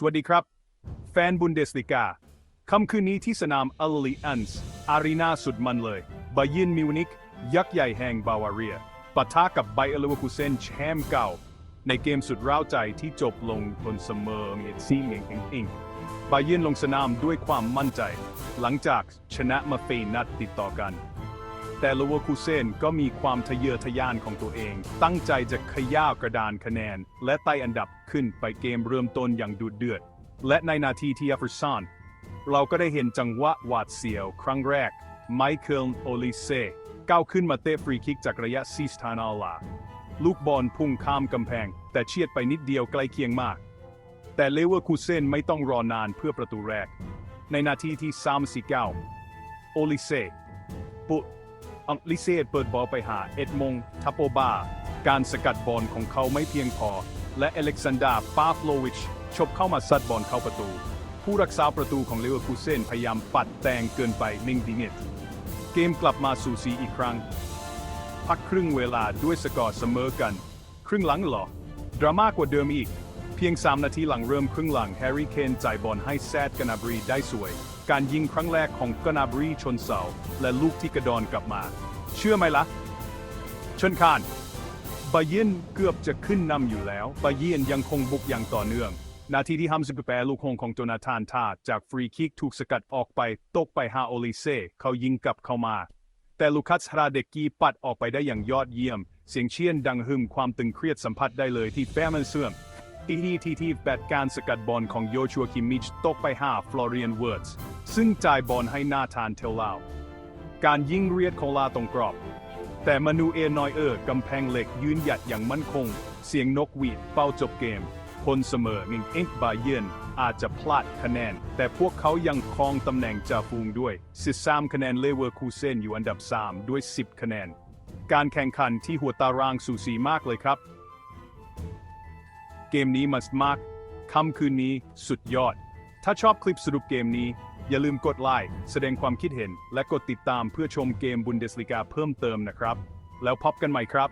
สวัสดีครับ แฟนบุนเดสลิกาค่ำคืนนี้ที่สนามอัลลีอันส์อารีนาสุดมันเลยบายินมิวนิก ยักษ์ใหญ่แห่งบาวาเรียปะทะกับไบเออร์เลเวอร์คูเซนแชมป์เก่า ในเกมสุดร้าวใจที่จบลงบนเสมอเมีซีเองเองเองบายินลงสนามด้วยความมั่นใจ หลังจากชนะมาเฟยนัดติดต่อกัน แต่ลเวอร์คูเซนก็มีความทะเยอทะยานของตัวเอง ตั้งใจจะขย่าวกระดานคะแนน และไต่อันดับขึ้นไปเกมเริ่มต้นอย่างดุเดือด และในนาทีที่เอฟเฟอร์สันเราก็ได้เห็นจังหวะหวาดเสียวครั้งแรก ไมเคิลโอลิเซ่ก้าวขึ้นมาเตะฟรีคิกจากระยะซีสทานาลา ลูกบอลพุ่งข้ามกำแพง แต่เฉียดไปนิดเดียวใกล้เคียงมาก แต่เลเวอร์คูเซนไม่ต้องรอนานเพื่อประตูแรก ในนาทีที่ 39 โอลิเซ่ปุอัง ลิเซ่เปิดบอลไปหาเอ็ดมงทัปโอบา การสกัดบอลของเขาไม่เพียงพอ และอเล็กซานดราปาฟโลวิชชบเข้ามาซัดบอลเข้าประตู ผู้รักษาประตูของเลเวอร์คูเซนพยายามปัดแต่งเกินไปนิงดิเงตเกมกลับมาสู่สีอีกครั้ง พักครึ่งเวลาด้วยสกอร์เสมอกัน ครึ่งหลังหรอดราม่ากว่าเดิมอีก เพียง 3 นาทีหลังเริ่มครึ่งหลังแฮร์รี่เคนจ่ายบอลให้แซดกานาบรีได้สวย การยิงครั้งแรกของกานาบรีชนเสา และลูกที่กระดอนกลับมา เชื่อไหมละ่ะชิญคานบาเยินเกือบจะขึ้นนำอยู่แล้ว บาเยินยังคงบุกอย่างต่อเนื่อง นาทีที่ฮัมซิบแปลูกคงของโจนาธานทาจากฟรีคิกถูกสกัดออกไป ตกไปหาโอลิเซ่เขายิงกลับเข้ามา แต่ลูคัสฮราเดกีปัดออกไปได้อย่างยอดเยี่ยม เสียงเชียนดังหึมความตึงเครียดสัมผัสได้เลยที่แฟมันเสื่อม อีทีทีที่แบตการสกัดบอลของโยชัวคิมมิชตกไปหาฟลอเรียนเวิร์ดส์ซึ่งจ่ายบอลให้นาธานเทลลาว การยิงเรียดโคลาตรงกรอบ แต่มานูเอลนอยเออร์กำแพงเหล็กยืนหยัดอย่างมั่นคง เสียงนกหวีดเป้าจบเกมพลเสมอหนึ่งเอ็กบาเยนอาจจะพลาดคะแนน แต่พวกเขายังครองตำแหน่งจ่าฝูงด้วย 13 คะแนนเลเวอร์คูเซนอยู่อันดับ 3 ด้วย 10 คะแนน การแข่งขันที่หัวตารางสูสีมากเลยครับ เกมนี้มัสมากค่ำคืนนี้สุดยอด ถ้าชอบคลิปสรุปเกมนี้ อย่าลืมกดไลค์แสดงความคิดเห็น และกดติดตามเพื่อชมเกมบุนเดสลิกาเพิ่มเติมนะครับ แล้วพบกันใหม่ครับ